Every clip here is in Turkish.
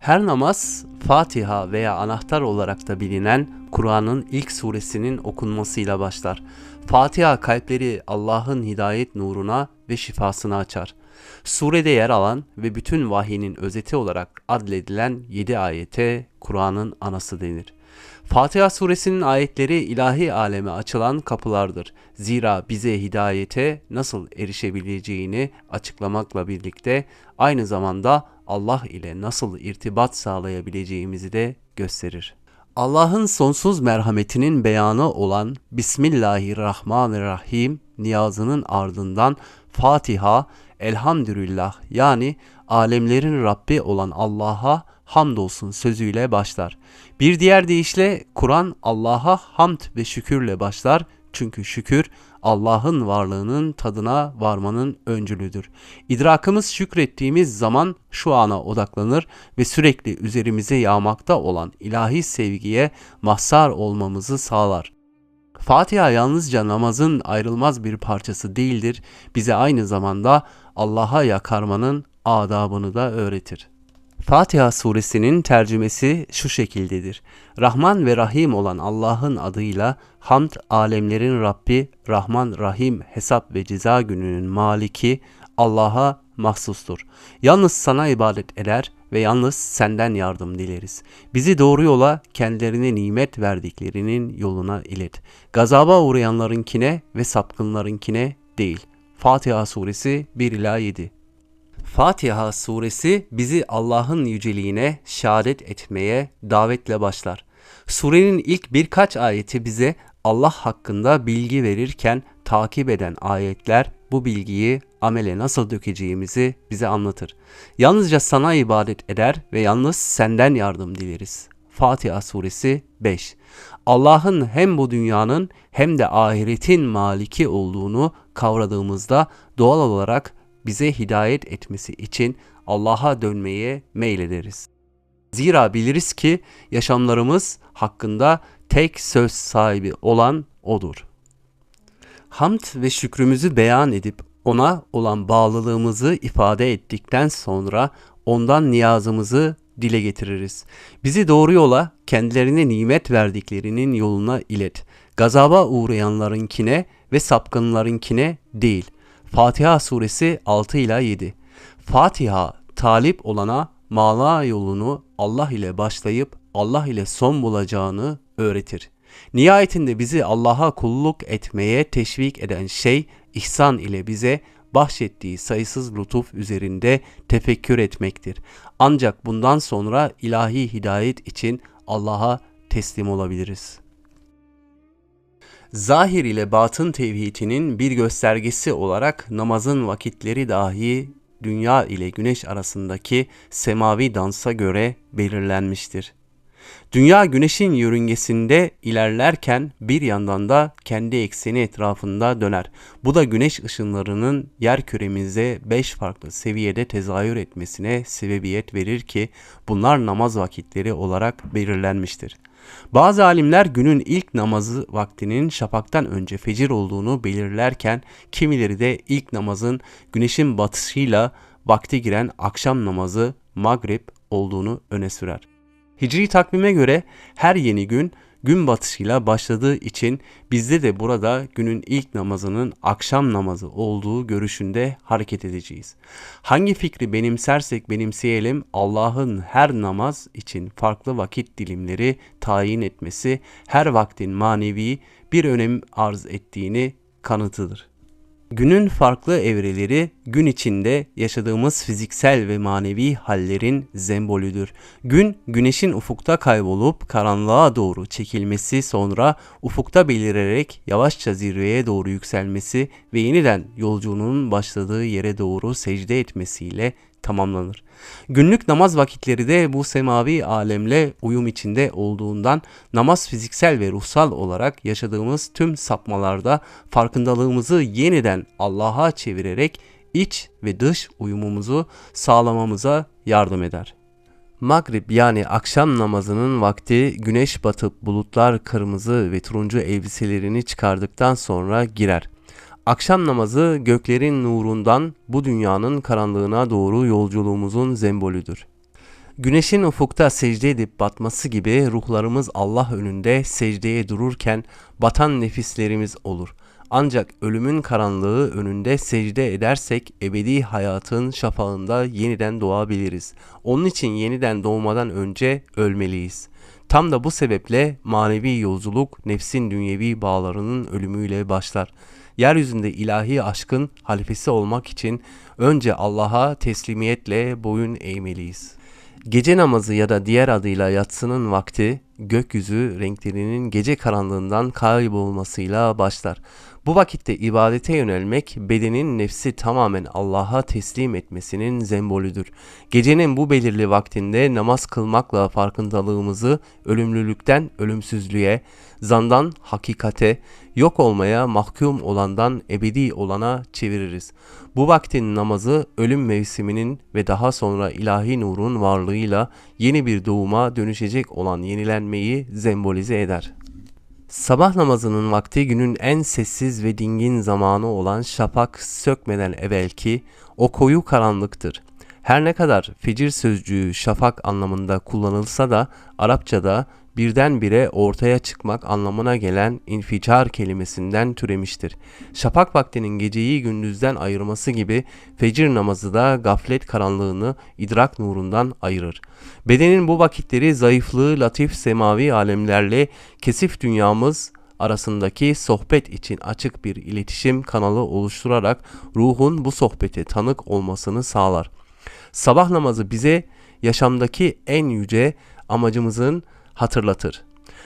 Her namaz Fatiha veya anahtar olarak da bilinen Kur'an'ın ilk suresinin okunmasıyla başlar. Fatiha kalpleri Allah'ın hidayet nuruna ve şifasına açar. Surede yer alan ve bütün vahyin özeti olarak adledilen 7 ayete Kur'an'ın anası denir. Fatiha suresinin ayetleri ilahi aleme açılan kapılardır. Zira bize hidayete nasıl erişebileceğini açıklamakla birlikte aynı zamanda Allah ile nasıl irtibat sağlayabileceğimizi de gösterir. Allah'ın sonsuz merhametinin beyanı olan Bismillahirrahmanirrahim niyazının ardından Fatiha, Elhamdülillah yani alemlerin Rabbi olan Allah'a hamdolsun sözüyle başlar. Bir diğer deyişle Kur'an Allah'a hamd ve şükürle başlar. Çünkü şükür Allah'ın varlığının tadına varmanın öncülüdür. İdrakımız şükrettiğimiz zaman şu ana odaklanır ve sürekli üzerimize yağmakta olan ilahi sevgiye mahzar olmamızı sağlar. Fatiha yalnızca namazın ayrılmaz bir parçası değildir. Bize aynı zamanda Allah'a yakarmanın adabını da öğretir. Fatiha suresinin tercümesi şu şekildedir. Rahman ve Rahim olan Allah'ın adıyla hamd alemlerin Rabbi, Rahman Rahim hesap ve ceza gününün maliki Allah'a mahsustur. Yalnız sana ibadet eder ve yalnız senden yardım dileriz. Bizi doğru yola kendilerine nimet verdiklerinin yoluna ilet. Gazaba uğrayanlarınkine ve sapkınlarınkine değil. Fatiha suresi 1 ila 7. Fatiha suresi bizi Allah'ın yüceliğine şehadet etmeye davetle başlar. Surenin ilk birkaç ayeti bize Allah hakkında bilgi verirken takip eden ayetler bu bilgiyi amele nasıl dökeceğimizi bize anlatır. Yalnızca sana ibadet eder ve yalnız senden yardım dileriz. Fatiha suresi 5. Allah'ın hem bu dünyanın hem de ahiretin maliki olduğunu kavradığımızda doğal olarak bize hidayet etmesi için Allah'a dönmeye meylederiz. Zira biliriz ki yaşamlarımız hakkında tek söz sahibi olan O'dur. Hamd ve şükrümüzü beyan edip ona olan bağlılığımızı ifade ettikten sonra ondan niyazımızı dile getiririz. Bizi doğru yola kendilerine nimet verdiklerinin yoluna ilet. Gazaba uğrayanlarınkine ve sapkınlarınkine değil.'' Fatiha suresi 6 ila 7. Fatiha talip olana mana yolunu Allah ile başlayıp Allah ile son bulacağını öğretir. Nihayetinde bizi Allah'a kulluk etmeye teşvik eden şey ihsan ile bize bahşettiği sayısız lütuf üzerinde tefekkür etmektir. Ancak bundan sonra ilahi hidayet için Allah'a teslim olabiliriz zahir ile batın tevhidinin bir göstergesi olarak namazın vakitleri dahi dünya ile güneş arasındaki semavi dansa göre belirlenmiştir. Dünya güneşin yörüngesinde ilerlerken bir yandan da kendi ekseni etrafında döner. Bu da güneş ışınlarının yer küremizde beş farklı seviyede tezahür etmesine sebebiyet verir ki bunlar namaz vakitleri olarak belirlenmiştir. Bazı alimler günün ilk namazı vaktinin şafaktan önce fecir olduğunu belirlerken kimileri de ilk namazın güneşin batışıyla vakti giren akşam namazı Magrib olduğunu öne sürer. Hicri takvime göre her yeni gün gün batışıyla başladığı için bizde de burada günün ilk namazının akşam namazı olduğu görüşünde hareket edeceğiz. Hangi fikri benimsersek benimseyelim Allah'ın her namaz için farklı vakit dilimleri tayin etmesi her vaktin manevi bir önem arz ettiğini kanıtıdır. Günün farklı evreleri gün içinde yaşadığımız fiziksel ve manevi hallerin zembolüdür. Gün güneşin ufukta kaybolup karanlığa doğru çekilmesi sonra ufukta belirerek yavaşça zirveye doğru yükselmesi ve yeniden yolculuğunun başladığı yere doğru secde etmesiyle tamamlanır. Günlük namaz vakitleri de bu semavi alemle uyum içinde olduğundan namaz fiziksel ve ruhsal olarak yaşadığımız tüm sapmalarda farkındalığımızı yeniden Allah'a çevirerek iç ve dış uyumumuzu sağlamamıza yardım eder. Magrib yani akşam namazının vakti güneş batıp bulutlar kırmızı ve turuncu elbiselerini çıkardıktan sonra girer. Akşam namazı göklerin nurundan bu dünyanın karanlığına doğru yolculuğumuzun zembolüdür. Güneşin ufukta secde edip batması gibi ruhlarımız Allah önünde secdeye dururken batan nefislerimiz olur. Ancak ölümün karanlığı önünde secde edersek ebedi hayatın şafağında yeniden doğabiliriz. Onun için yeniden doğmadan önce ölmeliyiz. Tam da bu sebeple manevi yolculuk nefsin dünyevi bağlarının ölümüyle başlar. Yeryüzünde ilahi aşkın halifesi olmak için önce Allah'a teslimiyetle boyun eğmeliyiz. Gece namazı ya da diğer adıyla yatsının vakti gökyüzü renklerinin gece karanlığından kaybolmasıyla başlar. Bu vakitte ibadete yönelmek bedenin nefsi tamamen Allah'a teslim etmesinin sembolüdür. Gecenin bu belirli vaktinde namaz kılmakla farkındalığımızı ölümlülükten ölümsüzlüğe, zandan hakikate, yok olmaya mahkum olandan ebedi olana çeviririz. Bu vaktin namazı ölüm mevsiminin ve daha sonra ilahi nurun varlığıyla yeni bir doğuma dönüşecek olan yenilenmeyi sembolize eder. Sabah namazının vakti günün en sessiz ve dingin zamanı olan şafak sökmeden evvelki o koyu karanlıktır. Her ne kadar fecir sözcüğü şafak anlamında kullanılsa da Arapçada birdenbire ortaya çıkmak anlamına gelen inficar kelimesinden türemiştir. Şafak vaktinin geceyi gündüzden ayırması gibi fecir namazı da gaflet karanlığını idrak nurundan ayırır. Bedenin bu vakitleri zayıflığı latif semavi alemlerle kesif dünyamız arasındaki sohbet için açık bir iletişim kanalı oluşturarak ruhun bu sohbete tanık olmasını sağlar. Sabah namazı bize yaşamdaki en yüce amacımızın hatırlatır.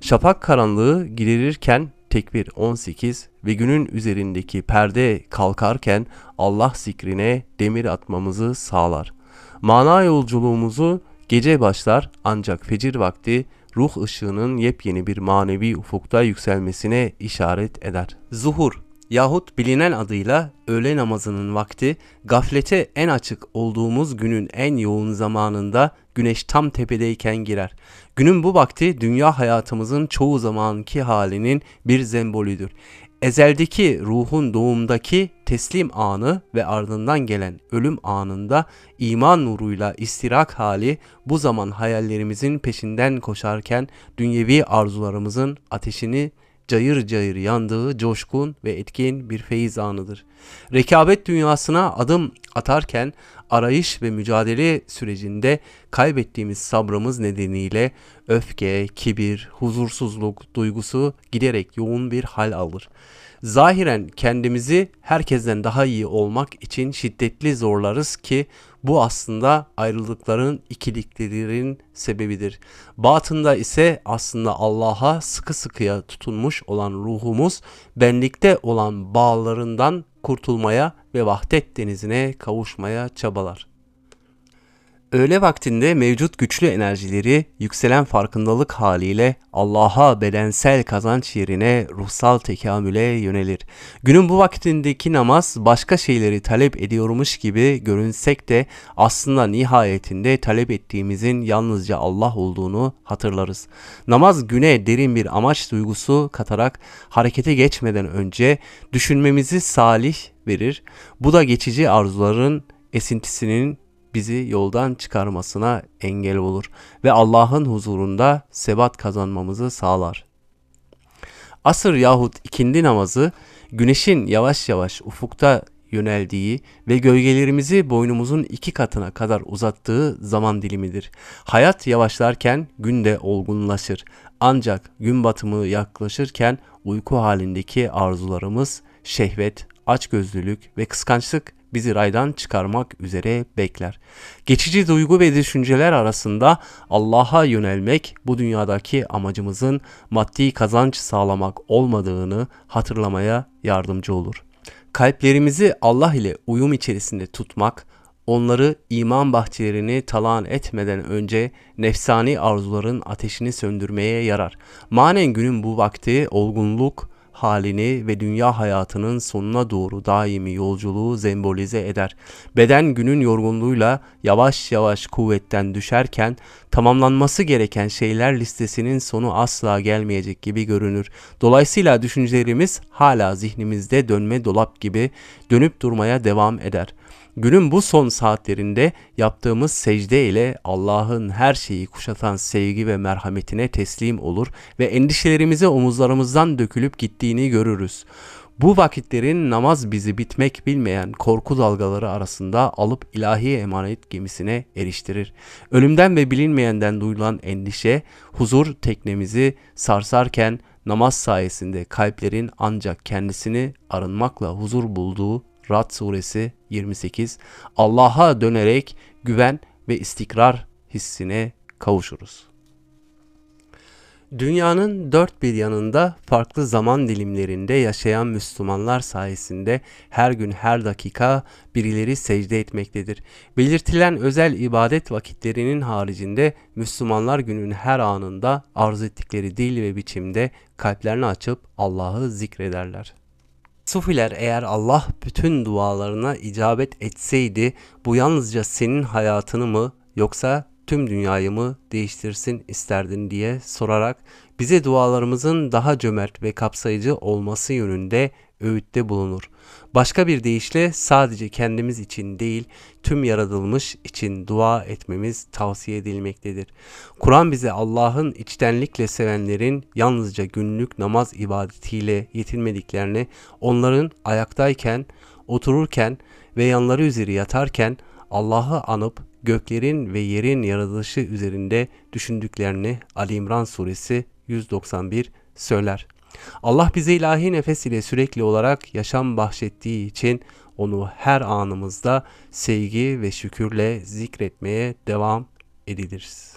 Şafak karanlığı giderirken tekbir 18 ve günün üzerindeki perde kalkarken Allah zikrine demir atmamızı sağlar. Mana yolculuğumuzu gece başlar ancak fecir vakti ruh ışığının yepyeni bir manevi ufukta yükselmesine işaret eder. Zuhur yahut bilinen adıyla öğle namazının vakti gaflete en açık olduğumuz günün en yoğun zamanında güneş tam tepedeyken girer. Günün bu vakti dünya hayatımızın çoğu zamanki halinin bir zembolüdür. Ezeldeki ruhun doğumdaki teslim anı ve ardından gelen ölüm anında iman nuruyla istirak hali bu zaman hayallerimizin peşinden koşarken dünyevi arzularımızın ateşini cayır cayır yandığı coşkun ve etkin bir feyiz anıdır. Rekabet dünyasına adım atarken arayış ve mücadele sürecinde kaybettiğimiz sabrımız nedeniyle öfke, kibir, huzursuzluk duygusu giderek yoğun bir hal alır. Zahiren kendimizi herkesten daha iyi olmak için şiddetli zorlarız ki bu aslında ayrılıkların ikiliklerin sebebidir. Batında ise aslında Allah'a sıkı sıkıya tutunmuş olan ruhumuz benlikte olan bağlarından kurtulmaya ve vahdet denizine kavuşmaya çabalar. Öğle vaktinde mevcut güçlü enerjileri yükselen farkındalık haliyle Allah'a bedensel kazanç yerine ruhsal tekamüle yönelir. Günün bu vaktindeki namaz başka şeyleri talep ediyormuş gibi görünsek de aslında nihayetinde talep ettiğimizin yalnızca Allah olduğunu hatırlarız. Namaz güne derin bir amaç duygusu katarak harekete geçmeden önce düşünmemizi salih verir. Bu da geçici arzuların esintisinin bizi yoldan çıkarmasına engel olur ve Allah'ın huzurunda sebat kazanmamızı sağlar. Asır yahut ikindi namazı güneşin yavaş yavaş ufukta yöneldiği ve gölgelerimizi boynumuzun iki katına kadar uzattığı zaman dilimidir. Hayat yavaşlarken gün de olgunlaşır. Ancak gün batımı yaklaşırken uyku halindeki arzularımız, şehvet, açgözlülük ve kıskançlık bizi raydan çıkarmak üzere bekler. Geçici duygu ve düşünceler arasında Allah'a yönelmek bu dünyadaki amacımızın maddi kazanç sağlamak olmadığını hatırlamaya yardımcı olur. Kalplerimizi Allah ile uyum içerisinde tutmak, onları iman bahçelerini talan etmeden önce nefsani arzuların ateşini söndürmeye yarar. Manen günün bu vakti olgunluk, halini ve dünya hayatının sonuna doğru daimi yolculuğu sembolize eder. Beden günün yorgunluğuyla yavaş yavaş kuvvetten düşerken tamamlanması gereken şeyler listesinin sonu asla gelmeyecek gibi görünür. Dolayısıyla düşüncelerimiz hala zihnimizde dönme dolap gibi dönüp durmaya devam eder. Günün bu son saatlerinde yaptığımız secde ile Allah'ın her şeyi kuşatan sevgi ve merhametine teslim olur ve endişelerimizi omuzlarımızdan dökülüp gittiğini görürüz. Bu vakitlerin namaz bizi bitmek bilmeyen korku dalgaları arasında alıp ilahi emanet gemisine eriştirir. Ölümden ve bilinmeyenden duyulan endişe, huzur teknemizi sarsarken namaz sayesinde kalplerin ancak kendisini arınmakla huzur bulduğu Rad suresi 28 Allah'a dönerek güven ve istikrar hissine kavuşuruz. Dünyanın dört bir yanında farklı zaman dilimlerinde yaşayan Müslümanlar sayesinde her gün her dakika birileri secde etmektedir. Belirtilen özel ibadet vakitlerinin haricinde Müslümanlar günün her anında arzu ettikleri dil ve biçimde kalplerini açıp Allah'ı zikrederler. Sufiler eğer Allah bütün dualarına icabet etseydi bu yalnızca senin hayatını mı yoksa tüm dünyayı mı değiştirsin isterdin diye sorarak bize dualarımızın daha cömert ve kapsayıcı olması yönünde öğütte bulunur. Başka bir deyişle sadece kendimiz için değil, tüm yaratılmış için dua etmemiz tavsiye edilmektedir. Kur'an bize Allah'ın içtenlikle sevenlerin yalnızca günlük namaz ibadetiyle yetinmediklerini, onların ayaktayken, otururken ve yanları üzeri yatarken Allah'ı anıp göklerin ve yerin yaratılışı üzerinde düşündüklerini Ali İmran suresi 191 söyler. Allah bize ilahi nefes ile sürekli olarak yaşam bahşettiği için onu her anımızda sevgi ve şükürle zikretmeye devam ediliriz.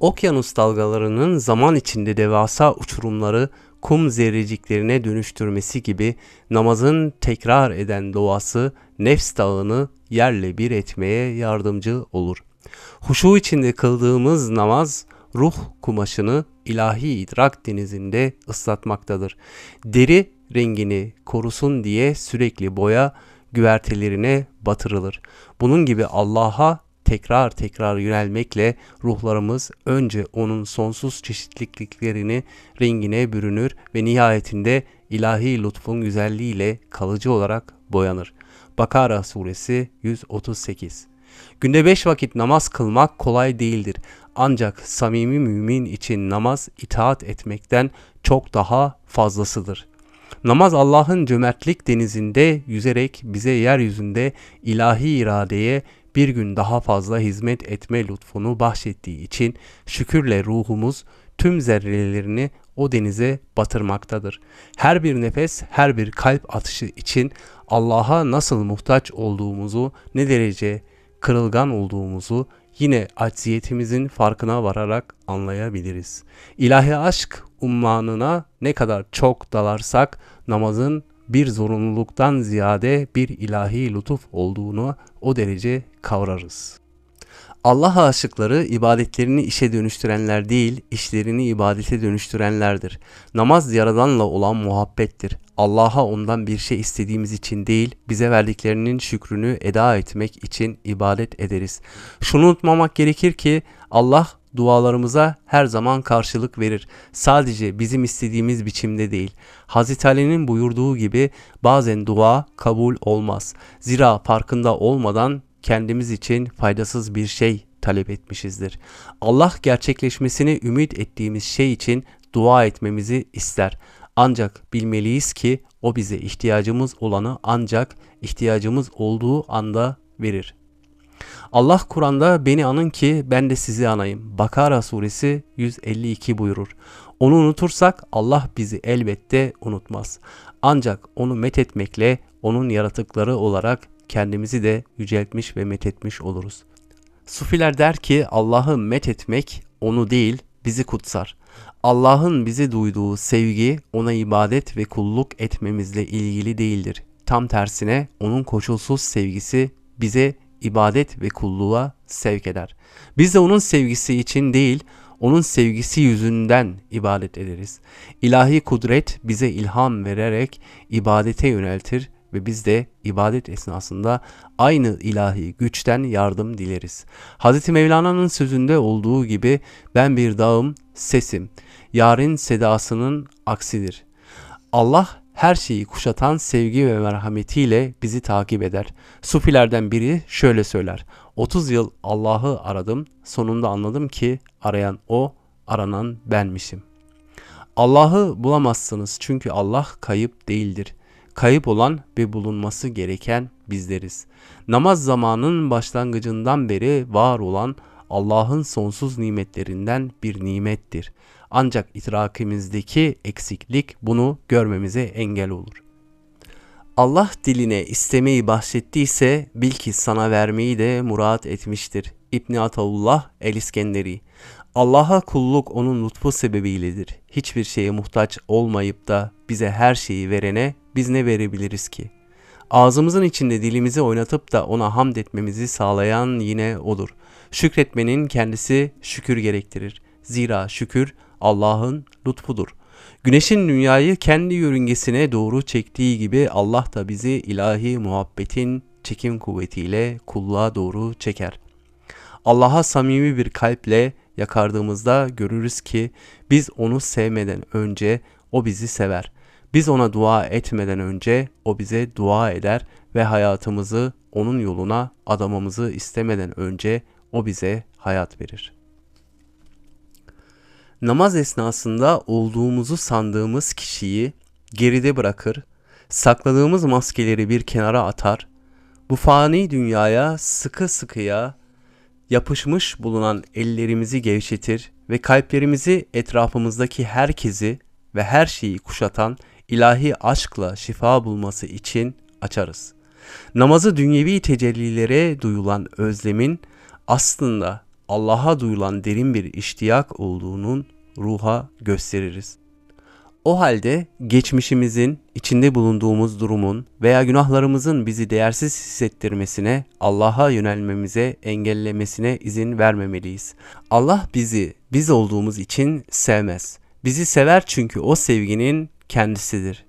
Okyanus dalgalarının zaman içinde devasa uçurumları kum zerreciklerine dönüştürmesi gibi namazın tekrar eden doğası nefs dağını yerle bir etmeye yardımcı olur. Huşu içinde kıldığımız namaz ruh kumaşını ilahi idrak denizinde ıslatmaktadır. Deri rengini korusun diye sürekli boya güvertelerine batırılır. Bunun gibi Allah'a tekrar tekrar yönelmekle ruhlarımız önce onun sonsuz çeşitliliklerini rengine bürünür ve nihayetinde ilahi lütfun güzelliğiyle kalıcı olarak boyanır. Bakara suresi 138 Günde beş vakit namaz kılmak kolay değildir. Ancak samimi mümin için namaz itaat etmekten çok daha fazlasıdır. Namaz Allah'ın cömertlik denizinde yüzerek bize yeryüzünde ilahi iradeye bir gün daha fazla hizmet etme lütfunu bahşettiği için şükürle ruhumuz tüm zerrelerini o denize batırmaktadır. Her bir nefes, her bir kalp atışı için Allah'a nasıl muhtaç olduğumuzu, ne derece kırılgan olduğumuzu yine acziyetimizin farkına vararak anlayabiliriz. İlahi aşk ummanına ne kadar çok dalarsak namazın bir zorunluluktan ziyade bir ilahi lütuf olduğunu o derece kavrarız. Allah aşıkları ibadetlerini işe dönüştürenler değil, işlerini ibadete dönüştürenlerdir. Namaz yaradanla olan muhabbettir. Allah'a ondan bir şey istediğimiz için değil, bize verdiklerinin şükrünü eda etmek için ibadet ederiz. Şunu unutmamak gerekir ki Allah dualarımıza her zaman karşılık verir. Sadece bizim istediğimiz biçimde değil. Hazreti Ali'nin buyurduğu gibi bazen dua kabul olmaz. Zira farkında olmadan kendimiz için faydasız bir şey talep etmişizdir. Allah gerçekleşmesini ümit ettiğimiz şey için dua etmemizi ister. Ancak bilmeliyiz ki o bize ihtiyacımız olanı ancak ihtiyacımız olduğu anda verir. Allah Kur'an'da beni anın ki ben de sizi anayım. Bakara suresi 152 buyurur. Onu unutursak Allah bizi elbette unutmaz. Ancak onu methetmekle onun yaratıkları olarak kendimizi de yüceltmiş ve methetmiş oluruz. Sufiler der ki Allah'ı methetmek onu değil bizi kutsar. Allah'ın bizi duyduğu sevgi ona ibadet ve kulluk etmemizle ilgili değildir. Tam tersine onun koşulsuz sevgisi bize ibadet ve kulluğa sevk eder. Biz de onun sevgisi için değil, onun sevgisi yüzünden ibadet ederiz. İlahi kudret bize ilham vererek ibadete yöneltir ve biz de ibadet esnasında aynı ilahi güçten yardım dileriz. Hz. Mevlana'nın sözünde olduğu gibi ben bir dağım, sesim, yarın sedasının aksidir. Allah her şeyi kuşatan sevgi ve merhametiyle bizi takip eder. Sufilerden biri şöyle söyler. 30 yıl Allah'ı aradım, sonunda anladım ki arayan o, aranan benmişim. Allah'ı bulamazsınız çünkü Allah kayıp değildir. Kayıp olan ve bulunması gereken bizleriz. Namaz zamanın başlangıcından beri var olan Allah'ın sonsuz nimetlerinden bir nimettir. Ancak idrakimizdeki eksiklik bunu görmemize engel olur. Allah diline istemeyi bahşettiyse bil ki sana vermeyi de murat etmiştir. İbn Ataullah el-İskenderi Allah'a kulluk onun lütfu sebebiyledir. Hiçbir şeye muhtaç olmayıp da bize her şeyi verene biz ne verebiliriz ki? Ağzımızın içinde dilimizi oynatıp da ona hamd etmemizi sağlayan yine odur. Şükretmenin kendisi şükür gerektirir. Zira şükür Allah'ın lütfudur. Güneşin dünyayı kendi yörüngesine doğru çektiği gibi Allah da bizi ilahi muhabbetin çekim kuvvetiyle kulluğa doğru çeker. Allah'a samimi bir kalple yakardığımızda görürüz ki biz onu sevmeden önce o bizi sever. Biz ona dua etmeden önce o bize dua eder ve hayatımızı onun yoluna adamamızı istemeden önce o bize hayat verir. Namaz esnasında olduğumuzu sandığımız kişiyi geride bırakır, sakladığımız maskeleri bir kenara atar, bu fani dünyaya sıkı sıkıya yapışmış bulunan ellerimizi gevşetir ve kalplerimizi etrafımızdaki herkesi ve her şeyi kuşatan ilahi aşkla şifa bulması için açarız. Namazı dünyevi tecellilere duyulan özlemin aslında Allah'a duyulan derin bir iştiyak olduğunun ruha gösteririz. O halde geçmişimizin, içinde bulunduğumuz durumun veya günahlarımızın bizi değersiz hissettirmesine, Allah'a yönelmemize engellemesine izin vermemeliyiz. Allah bizi biz olduğumuz için sevmez. Bizi sever çünkü o sevginin kendisidir.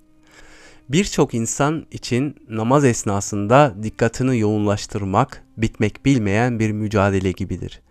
Birçok insan için namaz esnasında dikkatini yoğunlaştırmak, bitmek bilmeyen bir mücadele gibidir.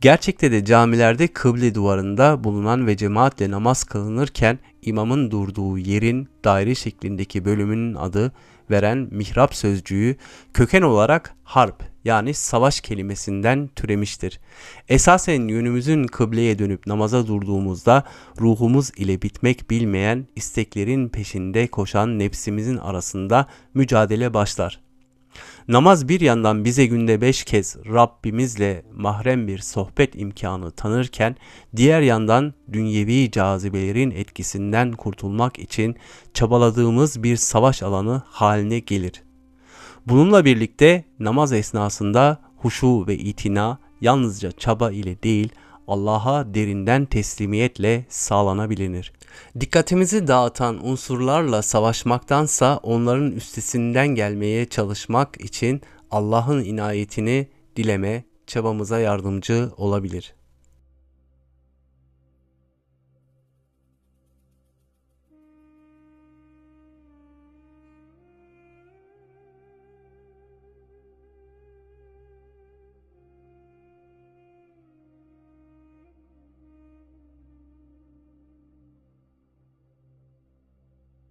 Gerçekte de camilerde kıble duvarında bulunan ve cemaatle namaz kılınırken imamın durduğu yerin daire şeklindeki bölümünün adı veren mihrap sözcüğü köken olarak harp yani savaş kelimesinden türemiştir. Esasen yönümüzün kıbleye dönüp namaza durduğumuzda ruhumuz ile bitmek bilmeyen isteklerin peşinde koşan nefsimizin arasında mücadele başlar. Namaz bir yandan bize günde beş kez Rabbimizle mahrem bir sohbet imkanı tanırken diğer yandan dünyevi cazibelerin etkisinden kurtulmak için çabaladığımız bir savaş alanı haline gelir. Bununla birlikte namaz esnasında huşu ve itina yalnızca çaba ile değil Allah'a derinden teslimiyetle sağlanabilir. Dikkatimizi dağıtan unsurlarla savaşmaktansa onların üstesinden gelmeye çalışmak için Allah'ın inayetini dileme çabamıza yardımcı olabilir.